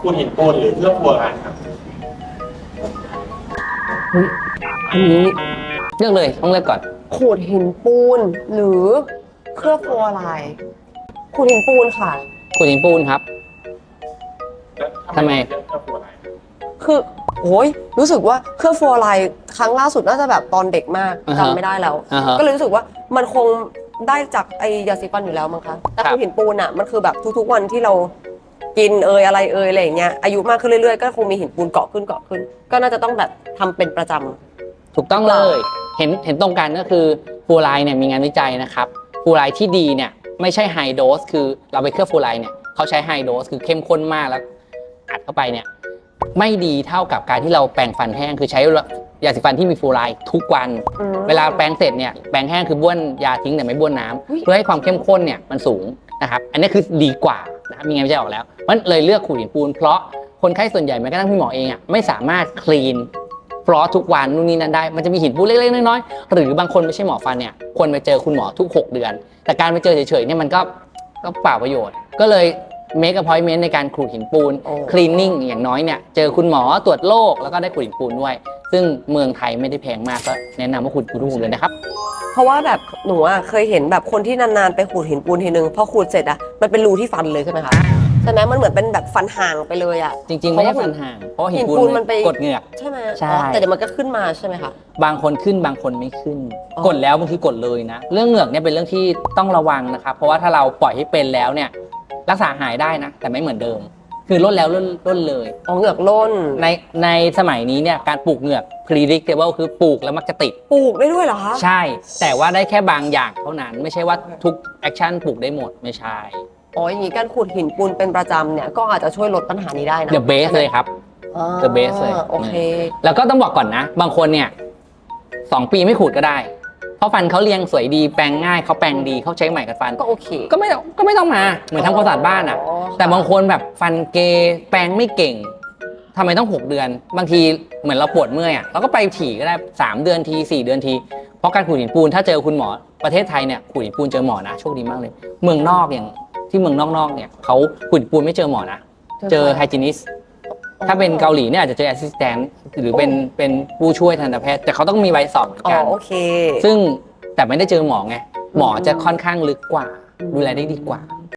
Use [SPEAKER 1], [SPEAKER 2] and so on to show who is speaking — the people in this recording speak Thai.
[SPEAKER 1] ขูดหินปูนหรือเคลือบฟลูออไรด์ครับ
[SPEAKER 2] อันนี้
[SPEAKER 3] เลือกเลยต้องเลือกก่อน
[SPEAKER 2] ขูดหินปูนหรือเคลือบฟลูออไรด์ขูดหินปูนค่ะ
[SPEAKER 3] ขูดหินปูนครับ
[SPEAKER 1] แล้ว
[SPEAKER 3] ทำไม
[SPEAKER 1] เลือกเคลือบฟลูออไรด์
[SPEAKER 2] คือโอ้ยรู้สึกว่าเคลือบฟลูออไรด์ครั้งล่าสุดน่าจะแบบตอนเด็กมาก
[SPEAKER 3] อ่าฮะ
[SPEAKER 2] จำไม่ได้แล้ว
[SPEAKER 3] อ่าฮะ
[SPEAKER 2] ก็เลยรู้สึกว่ามันคงได้จากไอยาสีฟันอยู่แล้วมั้งคะแต่
[SPEAKER 3] ครับ
[SPEAKER 2] ขูดหินปูนอะมันคือแบบทุกๆวันที่เรา กินเอยอะไรเอยอะไรอย่างเงี้ยอายุมากขึ้นเรื่อยๆ ก็คงมีหินปูนเกาะขึ้นเกาะขึ้น ก็น่าจะต้องแบบทำเป็นประจำ
[SPEAKER 3] ถูกต้องเลยเห็นเห็นตรงกันก็คือฟูไลน์เนี่ยมีงานวิจัยนะครับฟูไลน์ที่ดีเนี่ยไม่ใช่ไฮโดสคือเราไปเคลือบฟูไลน์เนี่ยเขาใช้ไฮโดสคือเข้มข้นมากแล้วอัดเข้าไปเนี่ยไม่ดีเท่ากับการที่เราแปรงฟันแห้งคือใช้ยาสีฟันที่มีฟูไลน์ทุกวัน
[SPEAKER 2] อืม
[SPEAKER 3] เวลาแปรงเสร็จเนี่ยแปรงแห้งคือบ้วนยาทิ้งแต่ไม่บ้วนน้ำ
[SPEAKER 2] อุ๊ย
[SPEAKER 3] เพื่อให้ความเข้มข้นเนี่ยมันสูงนะครับอันนี้คือดีกว่า นะครับมีงานวิจัยออกแล้วเพราะฉะนั้นเลยเลือกขูดหินปูน เพราะคนไข้ส่วนใหญ่แม้กระทั่งพี่หมอเองอะไม่สามารถคลีนฟลอสทุกวันนู่นนี่นั่นได้ มันจะมีหินปูนเล็กๆน้อยๆหรือบางคนไม่ใช่หมอฟันเนี่ยควรไปเจอคุณหมอทุก 6 เดือน แต่การไปเจอเฉยๆเนี่ยมันก็ก็เปล่าประโยชน์ ก็เลย make appointment ในการขูดหินปูน
[SPEAKER 2] โอ้
[SPEAKER 3] cleaning อย่างน้อยเนี่ยเจอคุณหมอตรวจโรคแล้วก็ได้ขูดหินปูนด้วย ซึ่งเมืองไทยไม่ได้แพงมากก็แนะนำว่าขูดปูนทุกหกเดือนนะครับ
[SPEAKER 2] เพราะว่าแบบหนูอะเคยเห็นแบบคนที่นานๆไปขูดหินปูนทีนึงพอขูดเสร็จอะมันเป็นรูที่ฟันเลยใช่ไหมคะใช่ไหมมันเหมือนเป็นแบบฟันห่างไปเลยอะ
[SPEAKER 3] จริง ๆ ไม่ใช่ฟันห่าง เพราะว่าหิน
[SPEAKER 2] หินปู
[SPEAKER 3] ปู
[SPEAKER 2] น
[SPEAKER 3] น
[SPEAKER 2] มันไป
[SPEAKER 3] กดเหงือก
[SPEAKER 2] ใช่ไหม
[SPEAKER 3] ใช่
[SPEAKER 2] อ๋อแต่เดี๋ยวมันก็ขึ้นมาใช่ไหมคะ
[SPEAKER 3] บางคนขึ้นบางคนไม่ขึ้น
[SPEAKER 2] อ๋อ
[SPEAKER 3] กดแล้วบางทีกดเลยนะ เรื่องเหงือกเนี่ยเป็นเรื่องที่ต้องระวังนะครับ เพราะว่าถ้าเราปล่อยให้เป็นแล้วเนี่ยรักษาหายได้นะ แต่ไม่เหมือนเดิม คือลดแล้วลดลดเลย
[SPEAKER 2] อ๋อเหงือกล้น
[SPEAKER 3] ในในสมัยนี้เนี่ยการปลูกเหงือก predictable คือปลูกแล้วมักจะติด
[SPEAKER 2] ปลูกได้ด้วยเหรอคะ
[SPEAKER 3] ใช่ แต่ว่าได้แค่บางอย่างเท่านั้น ไม่ใช่ว่าทุกแอคชั่นปลูกได้หมดไม่ใช่
[SPEAKER 2] อ๋ออย่างนี้การขูดหินปูนเป็นประจำเนี่ยก็อาจจะช่วยลดปัญหานี้ได้นะ
[SPEAKER 3] the best เลยครับ
[SPEAKER 2] อ่า
[SPEAKER 3] the best เลย
[SPEAKER 2] โอเค
[SPEAKER 3] แล้วก็ต้องบอกก่อนนะ บางคนเนี่ยสองปีไม่ขูดก็ได้เพราะฟันเขาเรียงสวยดีแปรงง่ายเขาแปรงดีเขาใช้ไหมขัดฟัน
[SPEAKER 2] ก็โอเค
[SPEAKER 3] ก็ไม่ต้องก็ไม่ต้องมาเหมือนทำความสะอาดบ้านอะ
[SPEAKER 2] อ๋อ
[SPEAKER 3] แต่บางคนแบบฟันเกแปรงไม่เก่งทำไมต้อง 6 เดือน บางทีเหมือนเราปวดเมื่อยอะเราก็ไปถี่ก็ได้ 3 เดือนที 4 เดือนที เพราะการขูดหินปูนถ้าเจอคุณหมอประเทศไทยเนี่ยขูดหินปูนเจอหมอนะโชคดีมากเลย เมืองนอกอย่างที่เมืองนอกๆเนี่ยเขาขูดหินปูนไม่เจอหมอนะ เจอไฮจีนิส ถ้าเป็นเกาหลีเนี่ยอาจจะเจอแอสซิสแตนต์หรือเป็นเป็นผู้ช่วยทันตแพทย์ แต่เขาต้องมีใบสอบเหมือน
[SPEAKER 2] อ๋อ
[SPEAKER 3] กัน
[SPEAKER 2] โอเค
[SPEAKER 3] ซึ่งแต่ไม่ได้เจอหมอไง หมอจะค่อนข้างลึกกว่า ดูแลได้ดีกว่า